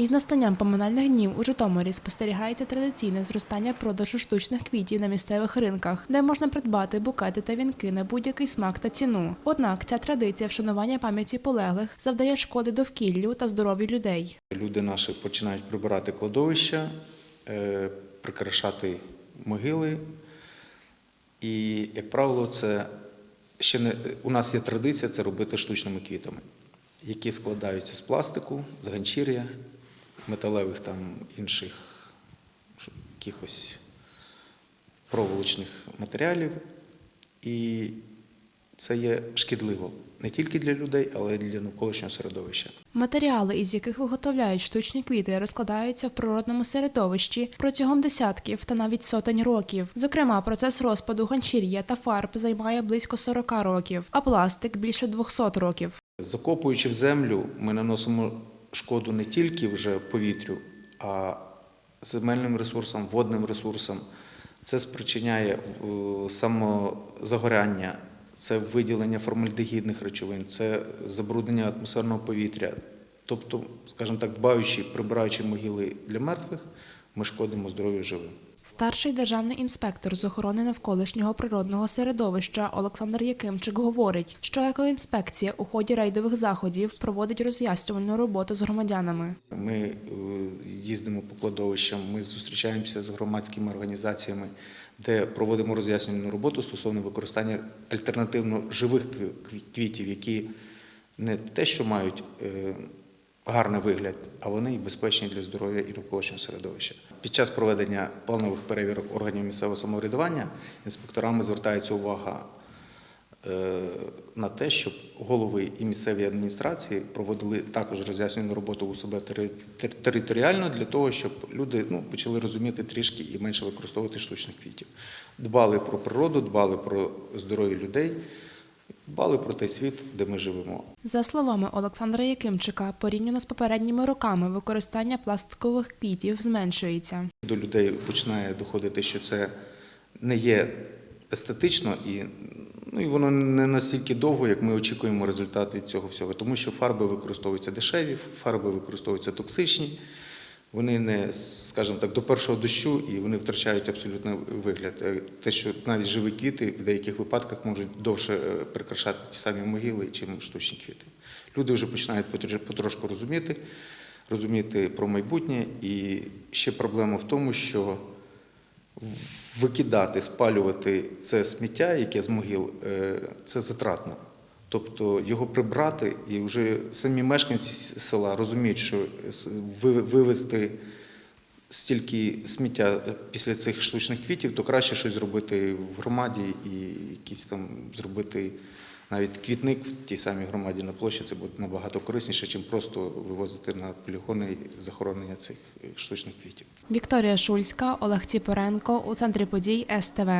Із настанням поминальних днів у Житомирі спостерігається традиційне зростання продажу штучних квітів на місцевих ринках, де можна придбати букети та вінки на будь-який смак та ціну. Однак ця традиція вшанування пам'яті полеглих завдає шкоди довкіллю та здоров'ю людей. Люди наші починають прибирати кладовища, е, прикрашати могили. І, як правило, це ще не у нас є традиція це робити штучними квітами, які складаються з пластику, з ганчір'я, металевих там інших якихось проволочних матеріалів. І це є шкідливо не тільки для людей, але й для навколишнього середовища. Матеріали, із яких виготовляють штучні квіти, розкладаються в природному середовищі протягом десятків та навіть сотень років. Зокрема, процес розпаду ганчір'я та фарб займає близько 40 років, а пластик більше 200 років. Закопуючи в землю, ми наносимо шкоду не тільки вже повітрю, а земельним ресурсам, водним ресурсам. Це спричиняє е, самозагоряння, це виділення формальдегідних речовин, це забруднення атмосферного повітря. Тобто, скажімо так, дбаючи, прибираючи могили для мертвих, ми шкодимо здоров'ю живим. Старший державний інспектор з охорони навколишнього природного середовища Олександр Якимчик говорить, що екоінспекція у ході рейдових заходів проводить роз'яснювальну роботу з громадянами. Ми е, їздимо по кладовищам, ми зустрічаємося з громадськими організаціями, де проводимо роз'яснювальну роботу стосовно використання альтернативно живих кві- кві- квітів, які не те, що мають е, гарний вигляд, а вони і безпечні для здоров'я і навколишнього середовища. Під час проведення планових перевірок органів місцевого самоврядування інспекторами звертається увага е, на те, щоб голови і місцеві адміністрації проводили також роз'яснювальну роботу у себе територіально для того, щоб люди ну, почали розуміти трішки і менше використовувати штучних квітів. Дбали про природу, дбали про здоров'я людей, дбали про той світ, де ми живемо. За словами Олександра Якимчика, порівняно з попередніми роками використання пластикових квітів зменшується. До людей починає доходити, що це не є естетично і, ну, і воно не настільки довго, як ми очікуємо результат від цього всього. Тому що фарби використовуються дешеві, фарби використовуються токсичні. Вони не, скажімо так, до першого дощу і вони втрачають абсолютно вигляд. Е, Те, що навіть живі квіти в деяких випадках можуть довше е, прикрашати ті самі могили, чим штучні квіти. Люди вже починають потрошку розуміти, розуміти про майбутнє. І ще проблема в тому, що викидати, спалювати це сміття, яке з могил, е, це затратно. Тобто його прибрати, і вже самі мешканці села розуміють, що ви- вивезти стільки сміття після цих штучних квітів, то краще щось зробити в громаді і якийсь там зробити навіть квітник в тій самій громаді на площі. Це буде набагато корисніше, чим просто вивозити на полігони захоронення цих штучних квітів. Вікторія Шульська, Олег Ціпоренко у центрі подій СТВ.